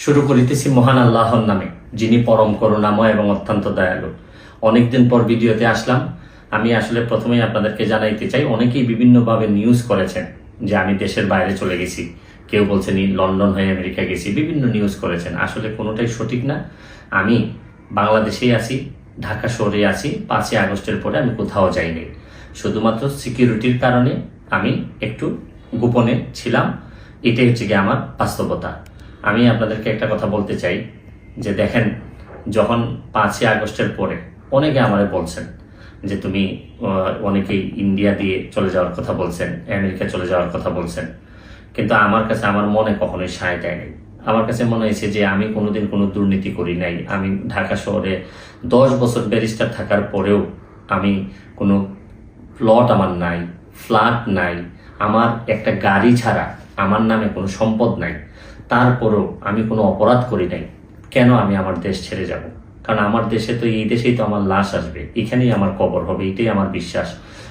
শুরু করিতেছি মহান আল্লাহর নামে, যিনি পরম করুণাময় এবং অত্যন্ত দয়ালু। অনেকদিন পর ভিডিওতে আসলাম। আমি আসলে প্রথমেই আপনাদেরকে জানাইতে চাই, অনেকেই বিভিন্নভাবে নিউজ করেছেন যে আমি দেশের বাইরে চলে গেছি। কেউ বলছেন "ই লন্ডন হয়ে আমেরিকা গেছি। বিভিন্ন নিউজ করেছেন। আসলে কোনোটাই সঠিক না। আমি বাংলাদেশেই আছি, ঢাকা শহরে আছি। পাঁচই আগস্টের পরে আমি কোথাও যাইনি। শুধুমাত্র সিকিউরিটির কারণে আমি একটু গোপনে ছিলাম। এটাই হচ্ছে গিয়ে আমার বাস্তবতা। আমি আপনাদেরকে একটা কথা বলতে চাই, যে দেখেন, যখন পাঁচই আগস্টের পরে অনেকে আমারে বলছেন যে তুমি অনেকেই ইন্ডিয়া দিয়ে চলে যাওয়ার কথা বলছেন, আমেরিকা চলে যাওয়ার কথা বলছেন, কিন্তু আমার কাছে আমার মনে কখনোই সায় দেয়নি আমার কাছে মনে হয়েছে যে আমি কোনোদিন কোনো দুর্নীতি করি নাই। আমি ঢাকা শহরে দশ বছর ব্যারিস্টার থাকার পরেও আমি কোনো প্লট আমার নাই, ফ্ল্যাট নাই, আমার একটা গাড়ি ছাড়া আমার নামে কোনো সম্পদ নাই। তারপরেও আমি কোনো অপরাধ করি নাই। কেন আমি আমার দেশ ছেড়ে যাব? কারণ আমার দেশে তো, এই দেশেই তো আমার লাশ আসবে। এখানেই আমার কবর হবে, এটাই আমার বিশ্বাস।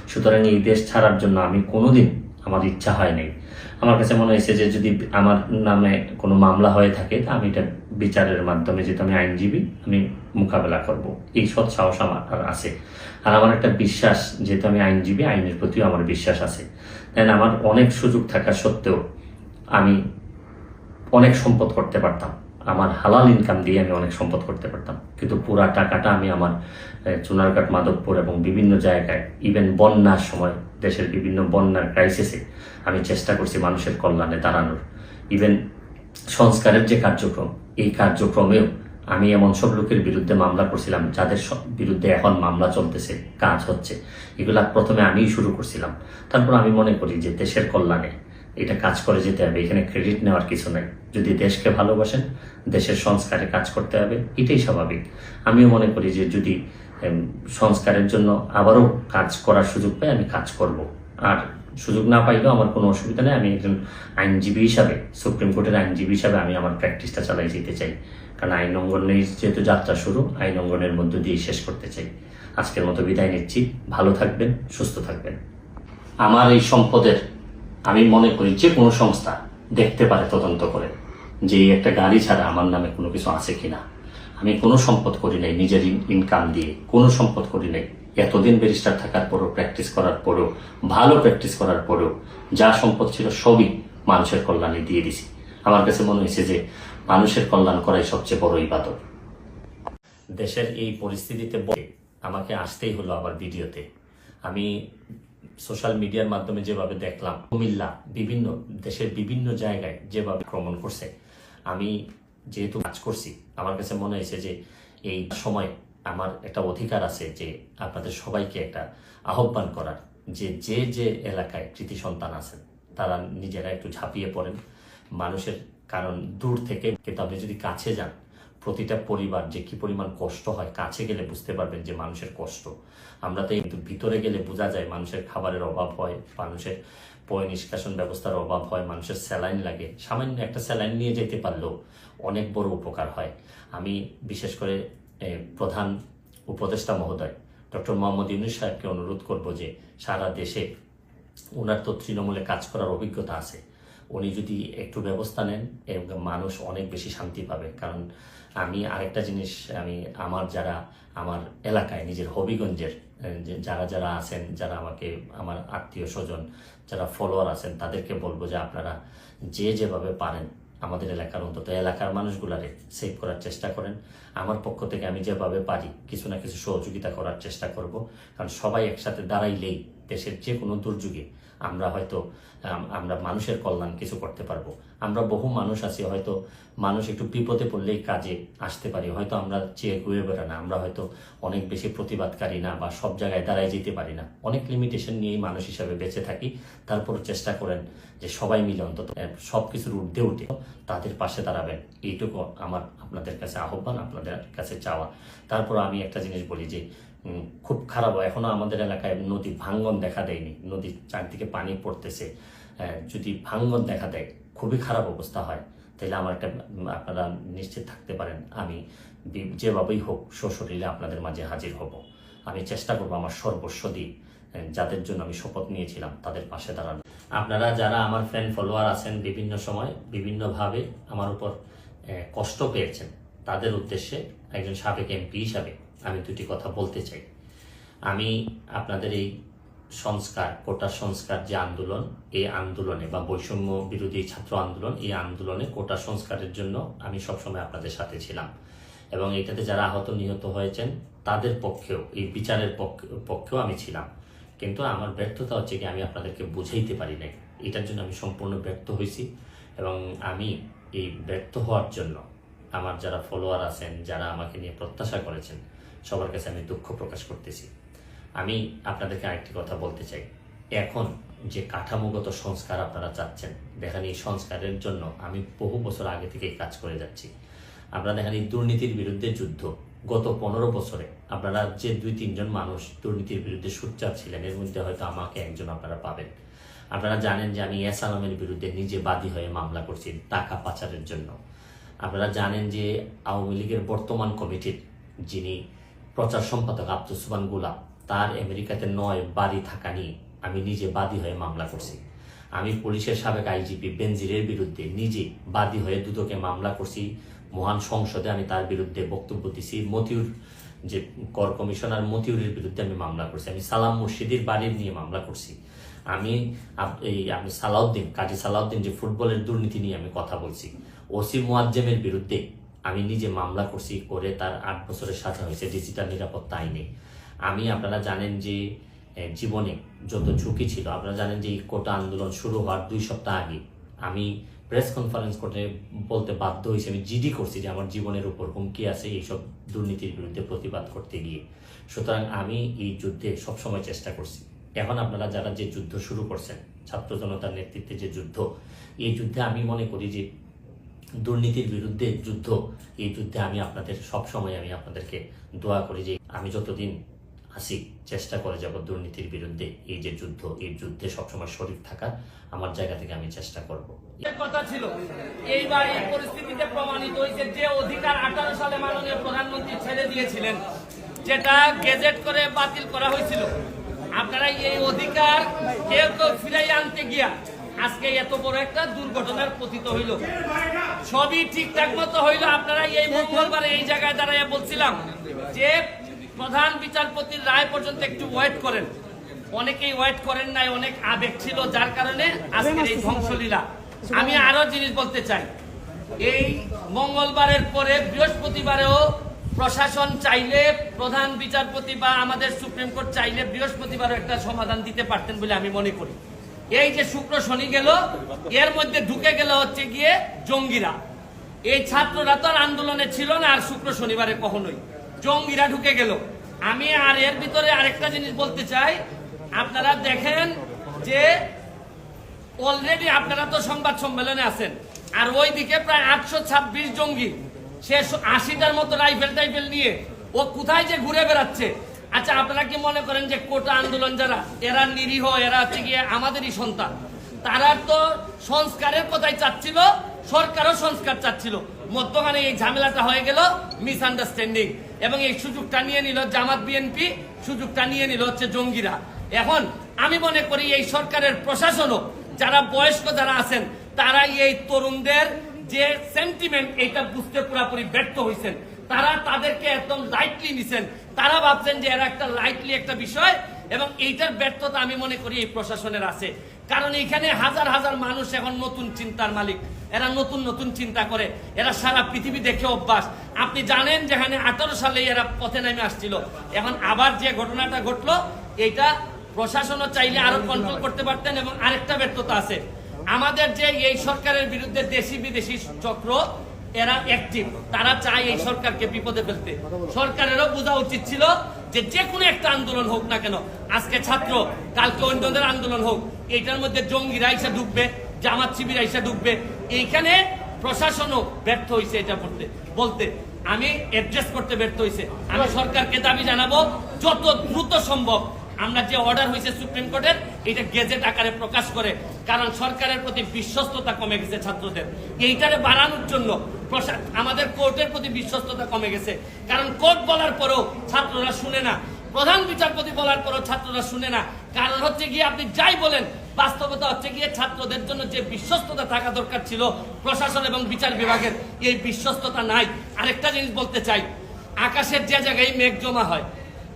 সুতরাং এই দেশ ছাড়ার জন্য আমি কোনোদিন আমার ইচ্ছা হয় নাই। আমার কাছে মনে হয়েছে যে, যদি আমার নামে কোনো মামলা হয়ে থাকে, তা আমি এটা বিচারের মাধ্যমে, যেহেতু আমি আইনজীবী, আমি মোকাবেলা করব। এই সৎ সাহস আমার আর আছে। আর আমার একটা বিশ্বাস, যেহেতু আমি আইনজীবী, আইনের প্রতিও আমার বিশ্বাস আছে। তাই আমার অনেক সুযোগ থাকা সত্ত্বেও আমি অনেক সম্পদ করতে পারতাম। আমার হালাল ইনকাম দিয়ে আমি অনেক সম্পদ করতে পারতাম। কিন্তু পুরা টাকাটা আমি আমার চুনারঘাট, মাধবপুর এবং বিভিন্ন জায়গায় ইভেন বন্যার সময়, দেশের বিভিন্ন বন্যার ক্রাইসিসে আমি চেষ্টা করছি মানুষের কল্যাণে দাঁড়ানোর। ইভেন সংস্কারের যে কার্যক্রম, এই কার্যক্রমেও আমি এমন সব লোকের বিরুদ্ধে মামলা করছিলাম, যাদের বিরুদ্ধে এখন মামলা চলতেছে, কাজ হচ্ছে। এগুলা প্রথমে আমিই শুরু করছিলাম। তারপর আমি মনে করি যে দেশের কল্যাণে এটা কাজ করে যেতে হবে। এখানে ক্রেডিট নেওয়ার কিছু নাই। যদি দেশকে ভালোবাসেন, দেশের সংস্কারে কাজ করতে হবে, এটাই স্বাভাবিক। আমিও মনে করি যে যদি সংস্কারের জন্য আবারও কাজ করার সুযোগ পাই, আমি কাজ করব। আর সুযোগ না পাইলেও আমার কোনো অসুবিধা নেই। আমি একজন আইনজীবী হিসাবে, সুপ্রিম কোর্টের আইনজীবী হিসাবে আমি আমার প্র্যাকটিসটা চালাই যেতে চাই। কারণ আইন অঙ্গনের যেহেতু যাত্রা শুরু, আইন অঙ্গনের মধ্য দিয়ে শেষ করতে চাই। আজকের মতো বিদায় নিচ্ছি। ভালো থাকবেন, সুস্থ থাকবেন। আমার এই সম্পদের আমি মনে করি যে কোনো সংস্থা দেখতে পারে তদন্ত করে যে একটা গাড়ি ছাড়া আমার নামে কোনো কিছু আছে কিনা। আমি কোনো সম্পদ করি নাই নিজের ইনকাম দিয়ে। কোনো সম্পদ করি নাই। এতদিন ব্যারিস্টার থাকার পরও প্র্যাকটিস করার পরেও, ভালো প্র্যাকটিস করার পরেও যা সম্পদ ছিল সবই মানুষের কল্যাণে দিয়ে দিছি। আমার কাছে মনে হয়েছে যে মানুষের কল্যাণ করাই সবচেয়ে বড় ইবাদত। দেশের এই পরিস্থিতিতে আমাকে আসতেই হলো আবার ভিডিওতে আমি সোশ্যাল মিডিয়ার মাধ্যমে যেভাবে দেখলাম, কুমিল্লা বিভিন্ন দেশের বিভিন্ন জায়গায় যেভাবে আক্রমণ করছে, আমি যেহেতু কাজ করছি, আমার কাছে মনে হয়েছে যে এই সময় আমার একটা অধিকার আছে যে আপনাদের সবাইকে একটা আহ্বান করার, যে যে যে এলাকায় কৃতি সন্তান আছেন, তারা নিজেরা একটু ঝাঁপিয়ে পড়েন। মানুষের কারণ দূর থেকে, কিন্তু আপনি যদি কাছে যান প্রতিটা পরিবার যে কি পরিমাণ কষ্ট হয়, কাছে গেলে বুঝতে পারবেন যে মানুষের কষ্ট। আমরা তো কিন্তু ভিতরে গেলে বোঝা যায় মানুষের খাবারের অভাব হয়, মানুষের পয় নিষ্কাশন ব্যবস্থার অভাব হয়, মানুষের স্যালাইন লাগে। সামান্য একটা স্যালাইন নিয়ে যেতে পারলেও অনেক বড় উপকার হয়। আমি বিশেষ করে প্রধান উপদেষ্টা মহোদয়, ডক্টর মোহাম্মদ ইউনুস সাহেবকে অনুরোধ করব যে সারা দেশে ওনার তো তৃণমূলে কাজ করার অভিজ্ঞতা আছে। উনি যদি একটু ব্যবস্থা নেন, এবং মানুষ অনেক বেশি শান্তি পাবে। কারণ আমি আরেকটা জিনিস, আমি আমার যারা, আমার এলাকায়, নিজের হবিগঞ্জের যারা যারা আছেন, যারা আমাকে, আমার আত্মীয় স্বজন, যারা ফলোয়ার আছেন, তাদেরকে বলব যে আপনারা যে যেভাবে পারেন, আমাদের এলাকার অন্তত এলাকার মানুষগুলারে সেভ করার চেষ্টা করেন। আমার পক্ষ থেকে আমি যেভাবে পারি, কিছু না কিছু সহযোগিতা করার চেষ্টা করব। কারণ সবাই একসাথে দাঁড়াইলেই দেশের যে কোনো দুর্যোগে আমরা হয়তো আমরা মানুষের কল্যাণ কিছু করতে পারব। আমরা বহু মানুষ আছি, হয়তো মানুষ একটু বিপদে পড়লেই কাজে আসতে পারি। হয়তো আমরা চেয়ে ঘুরে বেড়া না, আমরা হয়তো অনেক বেশি প্রতিবাদকারী না বা সব জায়গায় দাঁড়ায় যেতে পারি না। অনেক লিমিটেশন নিয়েই মানুষ হিসাবে বেঁচে থাকি। তারপর চেষ্টা করেন যে সবাই মিলে অন্তত সব কিছুর ঊর্ধ্বে উঠে তাদের পাশে দাঁড়াবেন। এইটুকু আমার আপনাদের কাছে আহ্বান, আপনাদের কাছে চাওয়া। তারপর আমি একটা জিনিস বলি যে খুব খারাপ হয়। এখনও আমাদের এলাকায় নদী ভাঙ্গন দেখা দেয়নি। নদীর চারদিকে পানি পড়তেছে। যদি ভাঙ্গন দেখা দেয়, খুবই খারাপ অবস্থা হয়। তাহলে আমার একটা আপনারা নিশ্চিত থাকতে পারেন। আমি যেভাবেই হোক সশরীরে আপনাদের মাঝে হাজির হব। আমি চেষ্টা করব আমার সর্বস্ব দিয়ে যাদের জন্য আমি শপথ নিয়েছিলাম, তাদের পাশে দাঁড়ানো। আপনারা যারা আমার ফ্রেন্ড ফলোয়ার আছেন বিভিন্ন সময়, বিভিন্নভাবে আমার উপর কষ্ট পেয়েছেন, তাদের উদ্দেশ্যে একজন সাবেক এমপি হিসাবে আমি দুটি কথা বলতে চাই। আমি আপনাদের এই সংস্কার, কোটা সংস্কার যে আন্দোলন, এই আন্দোলনে বা বৈষম্য বিরোধী ছাত্র আন্দোলন, এই আন্দোলনে কোটা সংস্কারের জন্য আমি সবসময় আপনাদের সাথে ছিলাম। এবং এটাতে যারা আহত নিহত হয়েছেন, তাদের পক্ষেও, এই বিচারের পক্ষে, পক্ষেও আমি ছিলাম। কিন্তু আমার ব্যর্থতা হচ্ছে কি, আমি আপনাদেরকে বুঝাইতে পারি নাই। এটার জন্য আমি সম্পূর্ণ ব্যর্থ হয়েছি এবং আমি এই ব্যর্থ হওয়ার জন্য আমার যারা ফলোয়ার আছেন, যারা আমাকে নিয়ে প্রত্যাশা করেছেন সবার কাছে আমি দুঃখ প্রকাশ করতেছি। আমি আপনাদেরকে আরেকটি কথা বলতে চাই। এখন যে কাঠামোগত সংস্কার আপনারা চাচ্ছেন, দেখেন এই সংস্কারের জন্য আমি বহু বছর আগে থেকেই কাজ করে যাচ্ছি। আপনারা দেখেন এই দুর্নীতির বিরুদ্ধে যুদ্ধ। গত পনেরো বছরে আপনারা যে দুই, তিনজন মানুষ দুর্নীতির বিরুদ্ধে সোচ্চার ছিলেন, এর মধ্যে হয়তো আমাকে একজন আপনারা পাবেন। আপনারা জানেন যে আমি এস আলমের বিরুদ্ধে নিজে বাদী হয়ে মামলা করছি টাকা পাচারের জন্য। আপনারা জানেন যে আওয়ামী লীগের বর্তমান কমিটির যিনি প্রচার সম্পাদক আব্দুল সুবানগুলা তার আমেরিকাতে নয় বাড়ি থাকা নিয়ে আমি নিজে বাদী হয়ে মামলা করছি। আমি পুলিশের সাবেক আইজিপি বেনজিরের বিরুদ্ধে নিজে বাদী হয়ে দুদকে মামলা করছি। মহান সংসদে আমি তার বিরুদ্ধে বক্তব্য দিছি। মতিউর যে কর কমিশনার, মতিউরের বিরুদ্ধে আমি মামলা করছি। আমি সালাম মুর্শিদির বাড়ির নিয়ে মামলা করছি। আমি এই আপনি সালাউদ্দিন, কাজী সালাউদ্দিন যে ফুটবলের দুর্নীতি নিয়ে আমি কথা বলছি, ওসি মোয়াজ্জেমের বিরুদ্ধে আমি নিজে মামলা করছি করে তার আট বছরের সাজা হয়েছে ডিজিটাল নিরাপত্তা আইনে। আমি, আপনারা জানেন যে জীবনে যত ঝুঁকি ছিল, আপনারা জানেন যে এই কোটা আন্দোলন শুরু হওয়ার দুই সপ্তাহ আগে আমি প্রেস কনফারেন্স করতে বলতে বাধ্য হয়েছি, আমি জিডি করছি যে আমার জীবনের উপর হুমকি আছে এইসব দুর্নীতির বিরুদ্ধে প্রতিবাদ করতে গিয়ে। সুতরাং আমি এই যুদ্ধে সবসময় চেষ্টা করছি। এখন আপনারা যারা যে যুদ্ধ শুরু করছেন, ছাত্র জনতার নেতৃত্বে যে যুদ্ধ, এই যুদ্ধে আমি মনে করি যে দুর্নীতির বিরুদ্ধে যুদ্ধ, এই যুদ্ধে আমি আপনাদের সব সময় আমি আপনাদেরকে দোয়া করি যে আমি যতদিন আসি চেষ্টা করে যাব দুর্নীতির বিরুদ্ধে এই যে যুদ্ধ, এই যুদ্ধে সবসময় শরীর থাকার আমার জায়গা থেকে আমি চেষ্টা করব। কথা ছিল, এইবার এই পরিস্থিতিতে প্রমাণিত হয়েছে যে অধিকার আঠারো সালে মাননীয় প্রধানমন্ত্রী ছেড়ে দিয়েছিলেন, যেটা গেজেট করে বাতিল করা হয়েছিল। আপনারা এই অধিকার কেউ কেউ ফিরাই আনতে গিয়া আজকে এত বড় একটা দুর্ঘটনার পতিত হইল। সবই ঠিকঠাক মতো হইল। আপনারা এই মঙ্গলবার এই জায়গায় দাঁড়াইয়া বলছিলাম যে প্রধান বিচারপতির রায় পর্যন্ত একটু ওয়েট করেন। অনেকেই ওয়েট করেন নাই, অনেক আবেগ ছিল, যার কারণে আজকের এই ধ্বংসলীলা। আমি আরও জিনিস বলতে চাই। এই মঙ্গলবারের পরে বৃহস্পতিবারেও প্রশাসন চাইলে প্রধান বিচারপতি বা আমাদের সুপ্রিম কোর্ট চাইলে বৃহস্পতিবারও একটা সমাধান দিতে পারতেন বলে আমি মনে করি। এই যে শুক্র শনি গেল, এর মধ্যে ঢুকে গেল হচ্ছে গিয়ে জঙ্গিরা। এই ছাত্ররা তো আর আন্দোলনে ছিল না আর শুক্র শনিবারে কখনোই। জঙ্গিরা ঢুকে গেল। আমি আর এর ভিতরে আরেকটা জিনিস বলতে চাই। আপনারা দেখেন যে অলরেডি আপনারা তো সংবাদ সম্মেলনে আছেন। আর ওইদিকে প্রায় আটশো ছাব্বিশ জঙ্গি। সে আশিটার মতো রাইফেল টাইফেল নিয়ে ও কোথায় যে ঘুরে বেড়াচ্ছে? আচ্ছা আপনারা কি মনে করেন যে কোটা আন্দোলন যারা, এরা নিরীহ, এরা হচ্ছে গিয়ে আমাদেরই সন্তান? তারা তো সংস্কারের কথাই চাচ্ছিল, সরকারও সংস্কার চাচ্ছিল। মধ্যখানে এই ঝামেলাটা হয়ে গেল মিসআন্ডারস্ট্যান্ডিং এবং এই সুযোগটা নিয়ে নিল জামাত বিএনপি, সুযোগটা নিয়ে নিল হচ্ছে জঙ্গিরা। এখন আমি মনে করি এই সরকারের প্রশাসনও, যারা বয়স্ক যারা আছেন তারা এই তরুণদের যে সেন্টিমেন্ট এটা বুঝতে পুরোপুরি ব্যর্থ হয়েছেন তারা তাদেরকে একদম লাইটলি নিছেন। তারা ভাবছেন যে এরা একটা লাইটলি একটা বিষয় এবং এইটার ব্যর্থতা আমি মনে করি এই প্রশাসনের আছে। কারণ এখানে হাজার হাজার মানুষ এখন নতুন চিন্তার মালিক। এরা নতুন নতুন চিন্তা করে। এরা সারা পৃথিবী দেখে অভ্যাস। আপনি জানেন যেখানে আঠারো সালে এরা পথে নেমে আসছিল। এখন আবার যে ঘটনাটা ঘটলো এটা প্রশাসনও চাইলে আরও কন্ট্রোল করতে পারতেন এবং আরেকটা ব্যর্থতা আছে। আমাদের যে এই সরকারের বিরুদ্ধে দেশি বিদেশি চক্র এরা অ্যাক্টিভ তারা চায় এই সরকারকে বিপদে ফেলতে। সরকারেরও বোঝা উচিত ছিল যে যে কোনো একটা আন্দোলন হোক না কেন, আজকে ছাত্র, কালকে অন্যদের আন্দোলন হোক, এইটার মধ্যে জঙ্গিরা এসে ঢুকবে জামাত শিবির এসে ঢুকবে এইখানে প্রশাসনও ব্যর্থ হয়েছে এটা করতে। বলতে, আমি অ্যাড্রেস করতে ব্যর্থ হয়েছে আমি সরকারকে দাবি জানাব, যত দ্রুত সম্ভব। আমরা যে অর্ডার হয়েছে সুপ্রিম কোর্টের এটা গেজেট আকারে প্রকাশ করে, কারণ সরকারের প্রতি বিশ্বস্ততা কমে গেছে ছাত্রদের। এইটারে বাড়ানোর জন্য আমাদের কোর্টের প্রতি বিশ্বস্ততা কমে গেছে। কারণ কোর্ট বলার পরেও ছাত্ররা শুনে না। প্রধান বিচারপতি বলার পরও ছাত্ররা শুনে না। কারণ হচ্ছে গিয়ে আপনি যাই বলেন বাস্তবতা হচ্ছে গিয়ে ছাত্রদের জন্য যে বিশ্বস্ততা থাকা দরকার ছিল প্রশাসন এবং বিচার বিভাগের এই বিশ্বস্ততা নাই। আরেকটা জিনিস বলতে চাই আকাশের যে জায়গায় মেঘ জমা হয়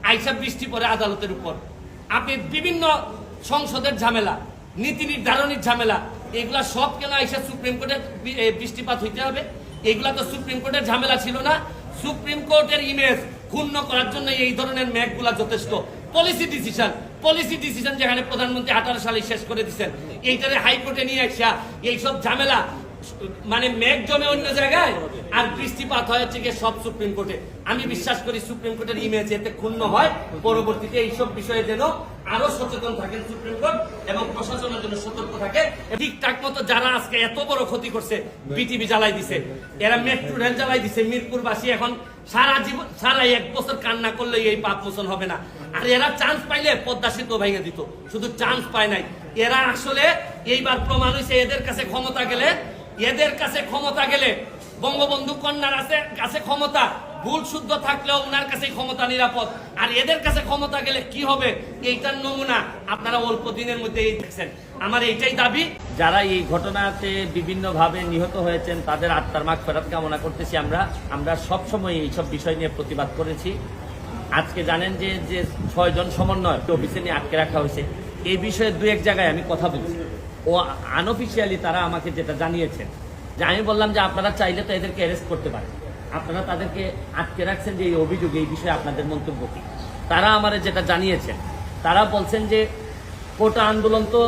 আইসা বৃষ্টি পড়ে আদালতের উপর। আপনি বিভিন্ন সংসদের ঝামেলা নীতি নির্ধারণের ঝামেলা এগুলা সব কেন আইসা সুপ্রিম এ, বৃষ্টিপাত হইতে হবে? এগুলা তো সুপ্রিম কোর্টের ঝামেলা ছিল না। সুপ্রিম কোর্টের ইমেজ ক্ষুণ্ণ করার জন্য এই ধরনের ম্যাগগুলা যথেষ্ট। পলিসি ডিসিশন পলিসি ডিসিশন যেখানে প্রধানমন্ত্রী আঠারো সালে শেষ করে দিচ্ছেন এইটারে হাইকোর্টে নিয়ে আসা, এইসব ঝামেলা মানে মেঘ জমে অন্য জায়গায়, আর বৃষ্টিপাত হয় হচ্ছে সব সুপ্রিম কোর্টে আমি বিশ্বাস করি সুপ্রিম কোর্টের ইমেজ এতে ক্ষুণ্ণ হয়। পরবর্তীতে এইসব বিষয়ে যেন আরও সচেতন থাকেন সুপ্রিম কোর্ট এবং প্রশাসনের জন্য সতর্ক থাকে। ঠিকঠাক মতো যারা আজকে এত বড় ক্ষতি করছে বিটিভি জ্বালাই দিছে, এরা মেট্রো রেল জ্বালাই দিছে, মিরপুরবাসী এখন সারা জীবন সারা এক বছর কান্না করলে এই পাপ মোচন হবে না। আর এরা চান্স পাইলে পদ্মা সেতু ভেঙে দিত। শুধু চান্স পায় নাই। এরা আসলে এইবার প্রমাণ হয়েছে এদের কাছে ক্ষমতা গেলে এদের কাছে ক্ষমতা গেলে বঙ্গবন্ধু কন্যার আছে, কাছে ক্ষমতা, ভুল শুদ্ধ থাকলেও ওনার কাছে ক্ষমতা নিরাপদ। আর এদের কাছে ক্ষমতা গেলে কি হবে, এইটার নমুনা আপনারা অল্প দিনের মধ্যে দেখছেন। আমার এইটাই দাবি। যারা এই ঘটনাতে বিভিন্ন ভাবে নিহত হয়েছেন, তাদের আত্মার মাগ ফেরত কামনা করতেছি আমরা। আমরা সবসময় এইসব বিষয় নিয়ে প্রতিবাদ করেছি। আজকে জানেন যে যে ছয়জন সমন্বয় অফিসে নিয়ে আটকে রাখা হয়েছে। এই বিষয়ে দু এক জায়গায় আমি কথা বলছি। ও আনঅফিসিয়ালি তারা আমাকে যেটা জানিয়েছেন, যে আমি বললাম যে আপনারা চাইলে তো এদেরকে অ্যারেস্ট করতে পারেন। আপনারা তাদেরকে আটকে রাখছেন যে এই অভিযোগে, এই বিষয়ে আপনাদের মন্তব্য কি? তারা আমারে যেটা জানিয়েছেন, তারা বলছেন যে কোটা আন্দোলন তো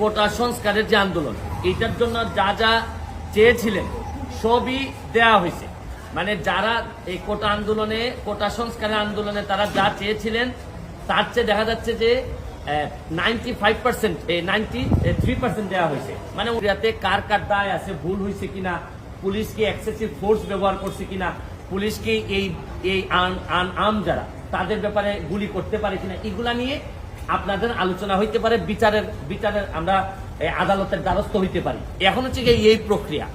কোটা সংস্কারের যে আন্দোলন এইটার জন্য যা যা চেয়েছিলেন, সবই দেয়া হয়েছে। মানে যারা এই কোটা আন্দোলনে, কোটা সংস্কারের আন্দোলনে তারা যা চেয়েছিলেন, তার চেয়ে দেখা যাচ্ছে যে ninety five percent ninety three percent দেওয়া হয়েছে। মানে ওরিয়াতে কার কার দায় আছে, ভুল হয়েছে কিনা, পুলিশ কি এক্সেসিভ ফোর্স ব্যবহার করছে কিনা, পুলিশ কি এই এই আম যারা, তাদের ব্যাপারে গুলি করতে পারে কিনা, এগুলা নিয়ে আপনাদের আলোচনা হইতে পারে, বিচারের বিচারের আমরা আদালতের দ্বারস্থ হইতে পারি। এখন হচ্ছে গিয়ে এই প্রক্রিয়া।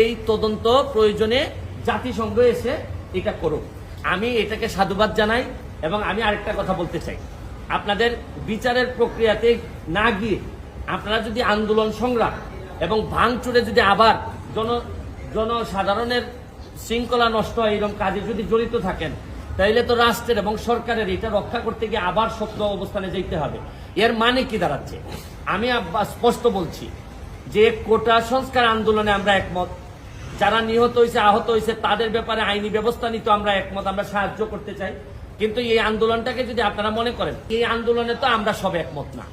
এই তদন্ত প্রয়োজনে জাতিসংঘ এসে এটা করুক। আমি এটাকে সাধুবাদ জানাই এবং আমি আরেকটা কথা বলতে চাই। আপনাদের বিচারের প্রক্রিয়াতে না গিয়ে আপনারা যদি আন্দোলন সংগ্রাম এবং ভাঙচুরে যদি আবার জন, জনসাধারণের শৃঙ্খলা নষ্ট হয়, এরকম কাজে যদি জড়িত থাকেন, তাইলে তো রাষ্ট্রের এবং সরকারের এটা রক্ষা করতে গিয়ে আবার শক্ত অবস্থানে যেতে হবে। এর মানে কি দাঁড়াচ্ছে? আমি স্পষ্ট বলছি যে কোটা সংস্কার আন্দোলনে আমরা একমত। যারা নিহত হয়েছে আহত হয়েছে তাদের ব্যাপারে আইনি ব্যবস্থা নিতে আমরা একমত, আমরা সাহায্য করতে চাই। কিন্তু এই আন্দোলনটাকে যদি আপনারা মনে করেন, এই আন্দোলনে তো আমরা সব একমত না।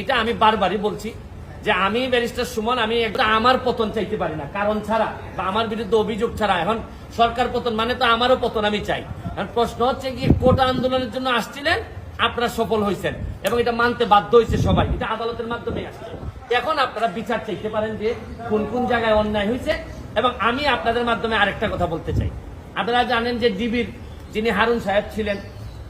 এটা আমি বারবারই বলছি যে আমি ব্যারিস্টার সুমন, আমি একটা আমার পতন চাইতে পারি না। কারণ ছাড়া বা আমার বিরুদ্ধে অভিযোগ ছাড়া এখন সরকার পতন মানে তো আমারও পতন আমি চাই। প্রশ্ন হচ্ছে কি, কোটা আন্দোলনের জন্য আসছিলেন, আপনারা সফল হয়েছেন এবং এটা মানতে বাধ্য হয়েছে সবাই। এটা আদালতের মাধ্যমে আসছে। এখন আপনারা বিচার চাইতে পারেন যে কোন কোন জায়গায় অন্যায় হয়েছে এবং আমি আপনাদের মাধ্যমে আরেকটা কথা বলতে চাই। আপনারা জানেন যে ডিবির যিনি হারুন সাহেব ছিলেন,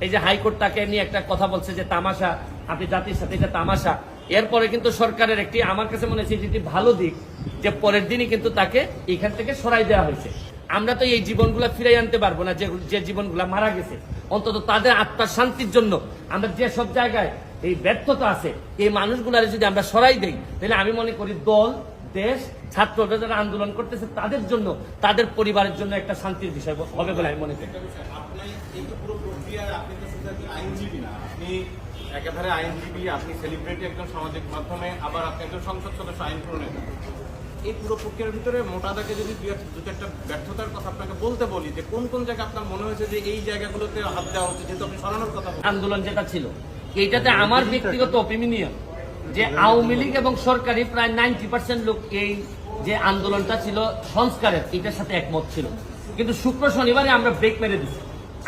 এই যে হাইকোর্ট তাকে নিয়ে একটা কথা বলছে যে তামাশা, আপনি জাতির সাথে এটা তামাশা। এরপরে কিন্তু সরকারের একটি, আমার কাছে মনে হচ্ছে যেটি ভালো দিক, যে পরের দিনই কিন্তু তাকে এখান থেকে সরাই দেওয়া হয়েছে। আমরা তো এই জীবনগুলা ফিরাই আনতে পারব না, যে যে জীবনগুলা মারা গেছে। অন্তত তাদের আত্মার শান্তির জন্য আমরা যে সব জায়গায় এই ব্যর্থতা আছে, এই মানুষগুলারে যদি আমরা সরাই দেই, তাহলে আমি মনে করি দল দেশ ছাত্ররা যারা আন্দোলন করতেছে তাদের জন্য তাদের পরিবারের জন্য একটা শান্তির বিষয় হবে বলে আমি মনে করি। আপনি আইনজীবী সেলিব্রিটি একজন সামাজিক মাধ্যমে আবার আপনি একজন সংসদ সদস্য আইন প্রণেতা। এই পুরো প্রক্রিয়ার ভিতরে মোটা দাগে যদি দু চারটা ব্যর্থতার কথা আপনাকে বলতে বলি যে কোন কোন আপনার মনে হয়েছে যে এই জায়গাগুলোতে হাত দেওয়া হচ্ছে যেহেতু আপনি সরানোর কথা আন্দোলন যেটা ছিল এইটাতে আমার ব্যক্তিগত অপিনিয়ন যে আওয়ামী লীগ এবং সরকারি প্রায় নাইনটি পার্সেন্ট লোক এই যে আন্দোলনটা ছিল সংস্কারের, এটার সাথে একমত ছিল। কিন্তু শুক্র শনিবারে আমরা ব্রেক মেরে দিচ্ছি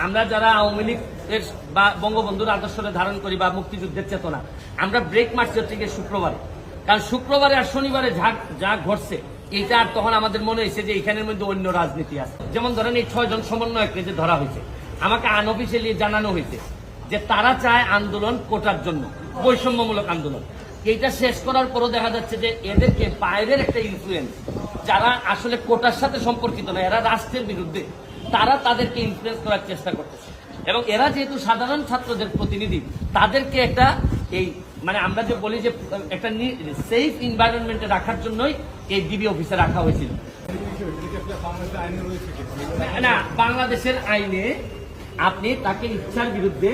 আমরা যারা আওয়ামী লীগ এর বা বঙ্গবন্ধুর আদর্শরে ধারণ করি বা মুক্তিযুদ্ধের চেতনা, আমরা ব্রেক মারছি হচ্ছে গিয়ে শুক্রবারে। কারণ শুক্রবারে আর শনিবারে যা যা ঘটছে, এইটা আর তখন আমাদের মনে হয়েছে যে এখানের মধ্যে অন্য রাজনীতি আছে। যেমন ধরেন এই ছয়জন সমন্বয়ককে যে ধরা হয়েছে, আমাকে আনঅফিসিয়ালি জানানো হয়েছে যে তারা চায় আন্দোলন কোটার জন্য, বৈষম্যমূলক আন্দোলন। এইটা শেষ করার পরও দেখা যাচ্ছে যে এদেরকে বাইরের একটা ইনফ্লুয়েন্স যারা আসলে কোটার সাথে সম্পর্কিত না, এরা রাষ্ট্রের বিরুদ্ধে, তারা তাদেরকে ইনফ্লুয়েন্স করার চেষ্টা করতেছে। এবং এরা যেহেতু সাধারণ ছাত্রদের প্রতিনিধি, তাদেরকে একটা এই মানে আমরা যে বলি যে, একটা সেফ এনভায়রনমেন্টে রাখার জন্যই এই ডিবি অফিসে রাখা হয়েছিল। না, বাংলাদেশের আইনে আপনি তাকে ইচ্ছার বিরুদ্ধে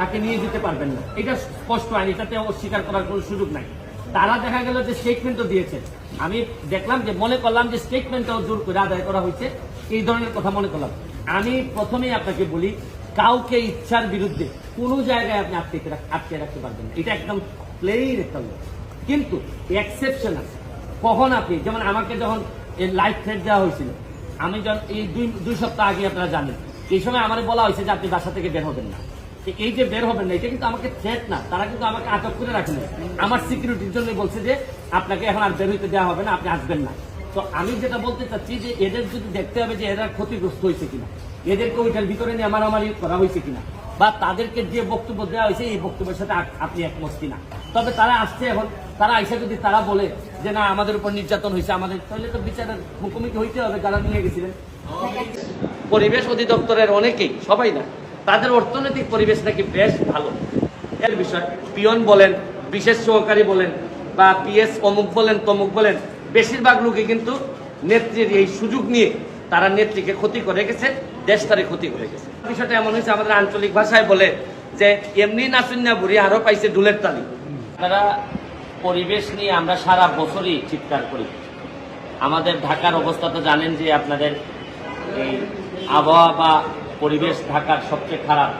তাকে নিয়ে যেতে পারবেন না। এটা স্পষ্ট আইন, এটাতে অস্বীকার করার কোনো সুযোগ নাই। তারা দেখা গেল যে স্টেটমেন্টও দিয়েছে। আমি দেখলাম যে, মনে করলাম যে স্টেটমেন্টটাও জোর করে আদায় করা হয়েছে। এই ধরনের কথা মনে করলাম। আমি প্রথমেই আপনাকে বলি, কাউকে ইচ্ছার বিরুদ্ধে কোনো জায়গায় আপনি আটকে আটকে রাখতে পারবেন না। এটা একদম প্লেইন একটা লোক কিন্তু এক্সেপশন আছে। কখন আপনি, যেমন আমাকে যখন লাইফ থ্রেট দেওয়া হয়েছিল, আমি যখন এই দুই দুই সপ্তাহ আগে আপনারা জানেন, এই সময় আমার বলা হয়েছে যে আপনি বাসা থেকে বের হবেন না। এই যে বের হবেন না, এটা কিন্তু আমাকে থ্রেট না, তারা কিন্তু আমাকে আটক করে রাখেন। আমার সিকিউরিটির জন্য বলছে যে, আপনাকে এখন আর বের হইতে দেওয়া হবে না, আপনি আসবেন না। তো আমি যেটা বলতে চাচ্ছি যে, এদের যদি দেখতে হবে যে এরা ক্ষতিগ্রস্ত হয়েছে কিনা, এদেরকে ওইটার ভিতরে নিয়ে মারামারি করা হয়েছে কিনা, বা তাদেরকে যে বক্তব্য দেওয়া হয়েছে, এই বক্তব্যের সাথে আপনি একমত কিনা। তবে তারা আসছে এখন, তারা আইসা যদি তারা বলে যে, না, আমাদের উপর নির্যাতন হয়েছে, আমাদের তাহলে তো বিচারের মুখোমুখি হইতে হবে, যারা নিয়ে গেছিলেন। পরিবেশ অধিদপ্তরের অনেকেই, সবাই না তাদের অর্থনৈতিক পরিবেশ নাকি বেশ ভালো। এর বিষয়, পিয়ন বলেন, বিশেষ সহকারী বলেন, বা পিএস অমুক বলেন, তমুক বলেন, বেশিরভাগ লোকে কিন্তু নেত্রীর এই সুযোগ নিয়ে তারা নেত্রীকে ক্ষতি করে গেছে, দেশ তারে ক্ষতি করে গেছে। বিষয়টা এমন হয়েছে আমাদের আঞ্চলিক ভাষায় বলে যে, এমনি নাচুন না বুড়ি আরও পাইছে ডুলের তালি। তারা পরিবেশ নিয়ে আমরা সারা বছরই চিৎকার করি। আমাদের ঢাকার অবস্থা তো জানেন যে আপনাদের এই আবহাওয়া বা পরিবেশ ঢাকার সবচেয়ে খারাপ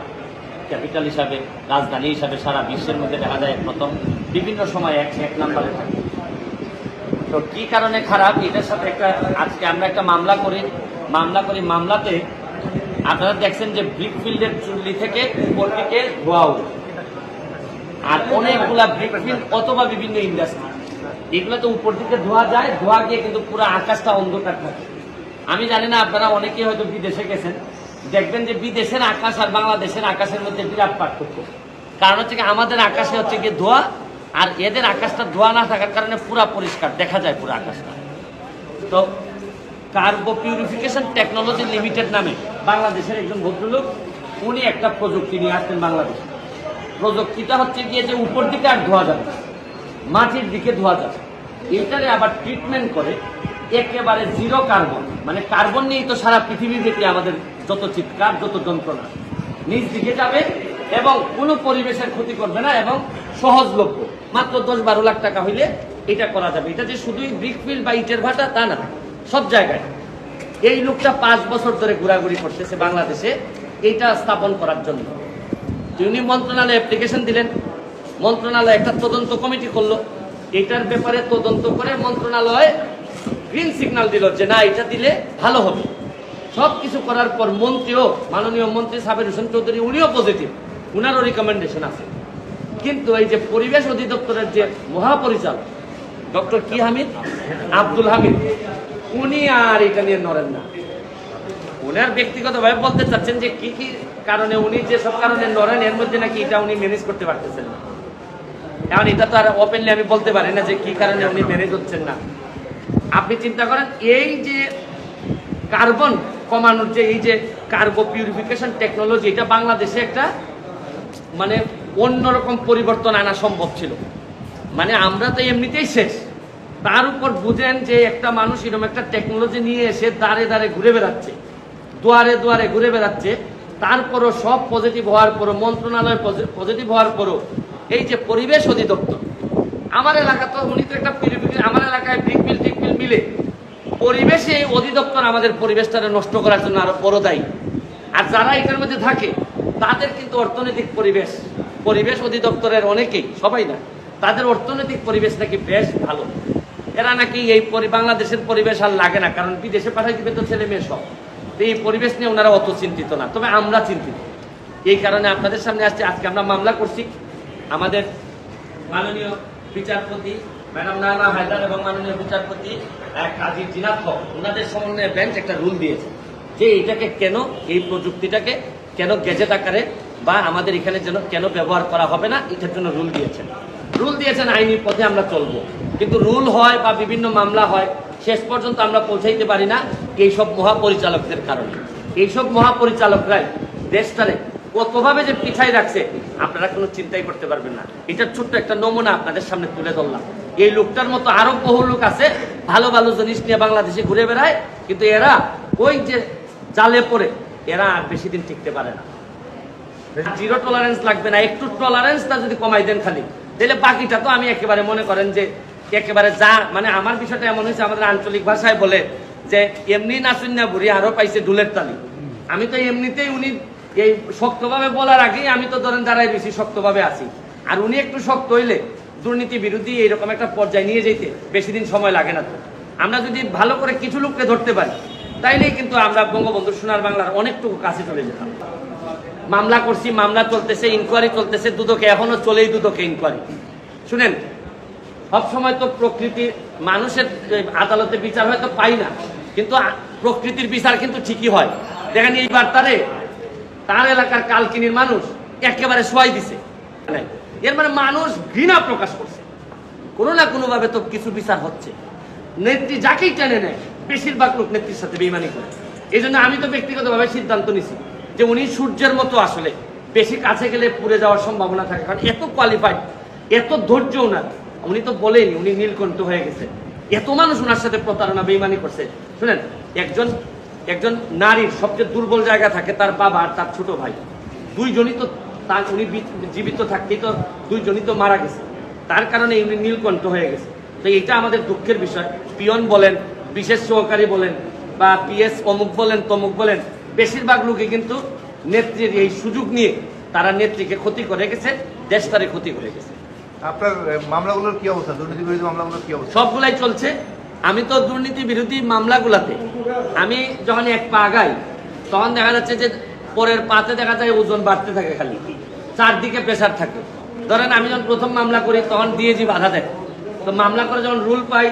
ক্যাপিটাল হিসাবে, রাজধানী হিসাবে সারা বিশ্বের মধ্যে দেখা যায় প্রথম। বিভিন্ন সময় এক এক নম্বরে থাকে। তো কি কারণে খারাপ? এটার সাথে একটা আজকে আমরা একটা মামলা করি। মামলা করি মামলাতে আপনারা দেখছেন যে ব্রিক ফিল্ডের চুল্লি থেকে উপর দিকে ধোয়া আর অনেকগুলা ব্রিক ফিল্ড অথবা বিভিন্ন ইন্ডাস্ট্রি এগুলো তো উপর দিকে ধোয়া যায়, ধোয়া গিয়ে কিন্তু পুরো আকাশটা অন্ধকার থাকে। আমি জানি না, আপনারা অনেকেই হয়তো বিদেশে গেছেন। দেখবেন যে বিদেশের আকাশ আর বাংলাদেশের আকাশের মধ্যে বিরাট পার্থক্য। কারণ হচ্ছে কি, আমাদের আকাশে হচ্ছে গিয়ে ধোয়া, আর এদের আকাশটা ধোয়া না থাকার কারণে পুরা পরিষ্কার, দেখা যায় পুরো আকাশটা। তো কার্বো পিউরিফিকেশন টেকনোলজি লিমিটেড নামে বাংলাদেশের একজন ভদ্রলোক, উনি একটা প্রযুক্তি নিয়ে আসতেন বাংলাদেশে। প্রযুক্তিটা হচ্ছে গিয়ে যে উপর দিকে আর ধোয়া যাবে। মাটির দিকে ধোয়া যাবে এটারে আবার ট্রিটমেন্ট করে একেবারে জিরো কার্বন মানে কার্বন নিয়েই তো সারা পৃথিবী থেকে আমাদের যত চিৎকার, যত যন্ত্রণা, নিজ দিকে যাবে এবং কোনো পরিবেশের ক্ষতি করবে না এবং সহজলভ্য। মাত্র দশ বারো লাখ টাকা হইলে এটা করা যাবে। এটা যে শুধুই ব্রিকফিল্ড বা ইটের ভাটা, তা না। সব জায়গায়। এই লোকটা পাঁচ বছর ধরে ঘোরাঘুরি করতেছে বাংলাদেশে। এইটা স্থাপন করার জন্য। উনি মন্ত্রণালয়ে অ্যাপ্লিকেশন দিলেন। মন্ত্রণালয় একটা তদন্ত কমিটি করল। এটার ব্যাপারে তদন্ত করে মন্ত্রণালয় গ্রিন সিগন্যাল দিল যে না, এটা দিলে ভালো হবে। সব কিছু করার পর মন্ত্রীও, মাননীয় মন্ত্রী সাবের হোসেন চৌধুরী, উনিও পজিটিভ উনারও রিকমেন্ডেশন আছে। কিন্তু এই যে পরিবেশ অধিদপ্তরের যে মহাপরিচালক, ডক্টর কি হামিদ? আব্দুল হামিদ। উনি আর এটা নিয়ে নড়েন না। ওনার ব্যক্তিগতভাবে বলতে চাচ্ছেন যে কি কি কারণে উনি যে সব কারণে নড়েন, এর মধ্যে নাকি এটা উনি ম্যানেজ করতে পারতেছেন না। এখন এটা তো আর ওপেনলি আমি বলতে পারি না যে কি কারণে উনি ম্যানেজ হচ্ছেন না। আপনি চিন্তা করেন, এই যে কার্বন কমানোর যে এই যে কার্বো পিউরিফিকেশন টেকনোলজি এটা বাংলাদেশে একটা মানে অন্যরকম পরিবর্তন আনা সম্ভব ছিল। মানে আমরা তো এমনিতেই শেষ। তার উপর বুঝেন যে একটা মানুষ এরকম একটা টেকনোলজি নিয়ে এসে দাঁড়ে দাঁড়ে ঘুরে বেড়াচ্ছে, দুয়ারে দুয়ারে ঘুরে বেড়াচ্ছে, তারপরও সব পজিটিভ হওয়ার পরও, মন্ত্রণালয় পজিটিভ হওয়ার পরও, এই যে পরিবেশ অধিদপ্তর, আমার এলাকা তো উনি তো একটা আমার এলাকায় ব্রিকমিল টিকমিল মিলে। পরিবেশে অধিদপ্তর আমাদের পরিবেশটাকে নষ্ট করার জন্য আরও বড় দায়ী। আর যারা এটার মধ্যে থাকে, তাদের কিন্তু অর্থনৈতিক পরিবেশ পরিবেশ অধিদপ্তরের অনেকেই, সবাই না, তাদের অর্থনৈতিক পরিবেশ নাকি বেশ ভালো। এরা নাকি এই বাংলাদেশের পরিবেশ আর লাগে না, কারণ বিদেশে পাঠাই দিবে তো ছেলে মেয়ে সব। তো এই পরিবেশ নিয়ে ওনারা অত চিন্তিত না, তবে আমরা চিন্তিত। এই কারণে আপনাদের সামনে আসছে, আজকে আমরা মামলা করছি। আমাদের মাননীয় বিচারপতি ম্যাডাম নানা হায়দার এবং মাননীয় বিচারপতি কাজী জিনাত হক, ওনাদের সমন্বয়ে বেঞ্চ একটা রুল দিয়েছে যে এটাকে কেন, এই প্রযুক্তিটাকে কেন গেজেট আকারে বা আমাদের এখানে যেন কেন ব্যবহার করা হবে না, এটার জন্য রুল দিয়েছেন। রুল দিয়েছেন, আইনি পথে আমরা চলবো। কিন্তু রুল হয় বা বিভিন্ন মামলা হয়, শেষ পর্যন্ত আমরা পৌঁছাইতে পারি না এইসব মহাপরিচালকদের কারণে। এইসব মহাপরিচালকরাই দেশটারে কতভাবে যে পিছাই রাখছে, আপনারা কোনো চিন্তাই করতে পারবেন না। এটা ছোট্ট একটা নমুনা আপনাদের সামনে তুলে ধরলাম। এই লোকটার মতো আরও বহু লোক আছে, ভালো ভালো জিনিস নিয়ে বাংলাদেশে ঘুরে বেড়ায়, কিন্তু এরা ওই যে জালে পড়ে, এরা আর বেশি দিন টিকতে পারে না। জিরো টলারেন্স লাগবে না, একটু টলারেন্সটা যদি কমাই দেন খালি। তাহলে বাকিটা তো আমি একেবারে মনে করেন যে একেবারে যা মানে আমার বিষয়টা এমন হয়েছে, আমাদের আঞ্চলিক ভাষায় বলে যে, এমনি নাচুন না বুড়ি, আরও পাইছে ডুলের তালি। আমি তো এমনিতেই উনি এই শক্তভাবে বলার আগেই আমি তো ধরেন দাঁড়াই বেশি শক্তভাবে আছি। আর উনি একটু শক্ত হইলে দুর্নীতি বিরোধী এইরকম একটা পর্যায়ে নিয়ে যেতে বেশি দিন সময় লাগে না তো। আমরা যদি ভালো করে কিছু লোককে ধরতে পারি, তাইলেই কিন্তু আমরা বঙ্গবন্ধু সোনার বাংলার অনেকটুকু কাছে চলে যেতাম। মামলা করছি, মামলা চলতেছে ইনকোয়ারি চলতেছে, দুদকে এখনও চলেই দুদকে ইনকোয়ারি শুনেন, সব সময় তো প্রকৃতি মানুষের আদালতে বিচার হয়তো পাই না, কিন্তু প্রকৃতির বিচার কিন্তু ঠিকই হয়। দেখেন এই বার্তারে, তার এলাকার কালকিনির মানুষ একেবারে সোয়াই দিছে। এর মানে মানুষ ঘৃণা প্রকাশ করছে। কোনো না কোনোভাবে তো কিছু বিচার হচ্ছে। নেত্রী যাকেই টেনে নেয়, বেশিরভাগ লোক নেত্রীর সাথে বেইমানি করে। এই জন্য আমি তো ব্যক্তিগতভাবে সিদ্ধান্ত নিছি যে উনি সূর্যের মতো আসলে বেশি কাছে গেলে পুড়ে যাওয়ার সম্ভাবনা থাকে, কারণ এত কোয়ালিফাইড এত ধৈর্য ওনার। উনি তো বলেনি, উনি নীলকণ্ঠ হয়ে গেছে। এত মানুষ ওনার সাথে প্রতারণা, বেইমানি করছে। শুনেন, একজন একজন নারীর সবচেয়ে দুর্বল জায়গা থাকে তার বাবা আর তার ছোট ভাই। দুইজনই তো তার উনি জীবিত থাকতেই তো দুইজনই তো মারা গেছে। তার কারণে উনি নীলকণ্ঠ হয়ে গেছে। তো এটা আমাদের দুঃখের বিষয়। পিয়ন বলেন বিশেষ সহকারী বলেন বা পিএস অমুক বলেন তমুক বলেন বেশিরভাগ লোকে কিন্তু নেত্রীর এই সুযোগ নিয়ে তারা নেত্রীকে ক্ষতি করে গেছে দেশটারে ক্ষতি করে গেছে। আপনার মামলাগুলোর কি অবস্থা? দুর্নীতি বিরোধী মামলাগুলোর কি অবস্থা? সবগুলাই চলছে। আমি তো দুর্নীতি বিরোধী মামলাগুলাতে আমি যখন এক পা আগাই তখন দেখা যাচ্ছে যে পরের পাতে দেখা যায় ওজন বাড়তে থাকে খালি। চারদিকে প্রেশার থাকে। ধরেন আমি যখন প্রথম মামলা করি তখন ডিএজি বাধা দেয়। তো মামলা করে যখন রুল পাই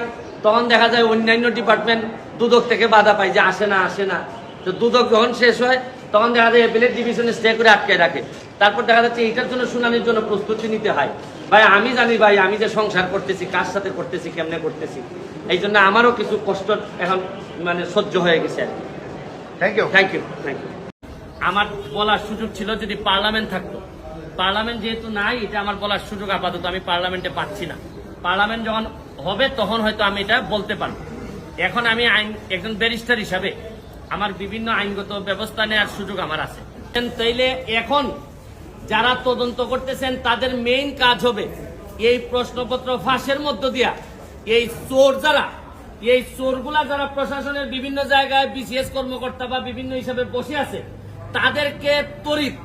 তখন দেখা যায় অন্যান্য ডিপার্টমেন্ট দুদক থেকে বাধা পাই যে আসে না আসে না। তো দুদক যখন শেষ হয় তখন দেখা যায় এপিলেট ডিভিশনে স্টে করে আটকে রাখে। তারপর দেখা যাচ্ছে এইটার জন্য শুনানির জন্য প্রস্তুতি নিতে হয়। ভাই আমি জানি ভাই আমি যে সংসার করতেছি কার সাথে করতেছি কেমনে করতেছি। এই জন্য আমারও কিছু কষ্ট এখন মানে সহ্য হয়ে গেছে আর কি। Thank you thank you thank you আমার বলার সুযোগ ছিল যদি পার্লামেন্ট থাকতো। পার্লামেন্ট যেহেতু নাই, এটা আমার বলার সুযোগ আপাতত আমি পার্লামেন্টে পাচ্ছি না। পার্লামেন্ট যখন হবে, তখন হয়তো আমি এটা বলতে পারব। এখন আমি আইন একজন ব্যারিস্টার হিসাবে আমার বিভিন্ন আইনগত ব্যবস্থা নেওয়ার সুযোগ আমার আছে। তাইলে এখন যারা তদন্ত করতেছেন, তাদের মেইন কাজ হবে এই প্রশ্নপত্র ফাঁসের মধ্য দিয়া, এই চোর যারা, এই চোরগুলা যারা প্রশাসনের বিভিন্ন জায়গায় বিসিএস কর্মকর্তা বা বিভিন্ন হিসাবে বসে আছে, তাদেরকে তরিত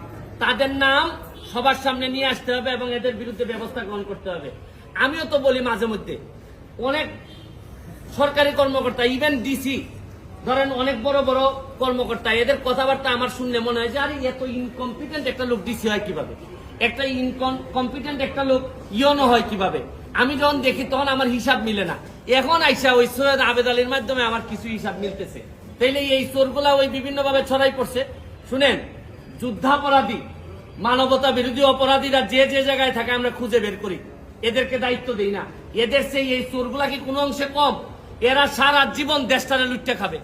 তাদের নাম সবার সামনে নিয়ে আসতে হবে এবং এদের বিরুদ্ধে ব্যবস্থা গ্রহণ করতে হবে। আমিও তো বলি মাঝে মধ্যে, অনেক সরকারি কর্মকর্তা ইভেন ডিসি ধরেন অনেক বড় বড় কর্মকর্তা, এদের কথাবার্তা আমার শুনলে মনে হয় যে, আরে এত ইনকম্পিটেন্ট একটা লোক ডিসি হয় কীভাবে? একটা ইনকম্পিটেন্ট একটা লোক ইয়নো হয় কীভাবে? আমি যখন দেখি তখন আমার হিসাব মিলে না। এখন আইসা ওই সৈয়দ আবেদ আলীর মাধ্যমে আমার কিছু হিসাব মিলতেছে। তাইলে এই চোরগুলা ওই বিভিন্নভাবে ছড়াই পড়ছে। শুনেন, যুদ্ধাপরাধী মানবতা বিরোধী অপরাধীরা যে যে জায়গায় থাকে আমরা খুঁজে বের করি। এদেরকে দায়িত্ব দিই না। এদের সেই এই চোরগুলা কি কোন অংশে কম? এরা সারা জীবন দেশটারে লুটতে খাবে।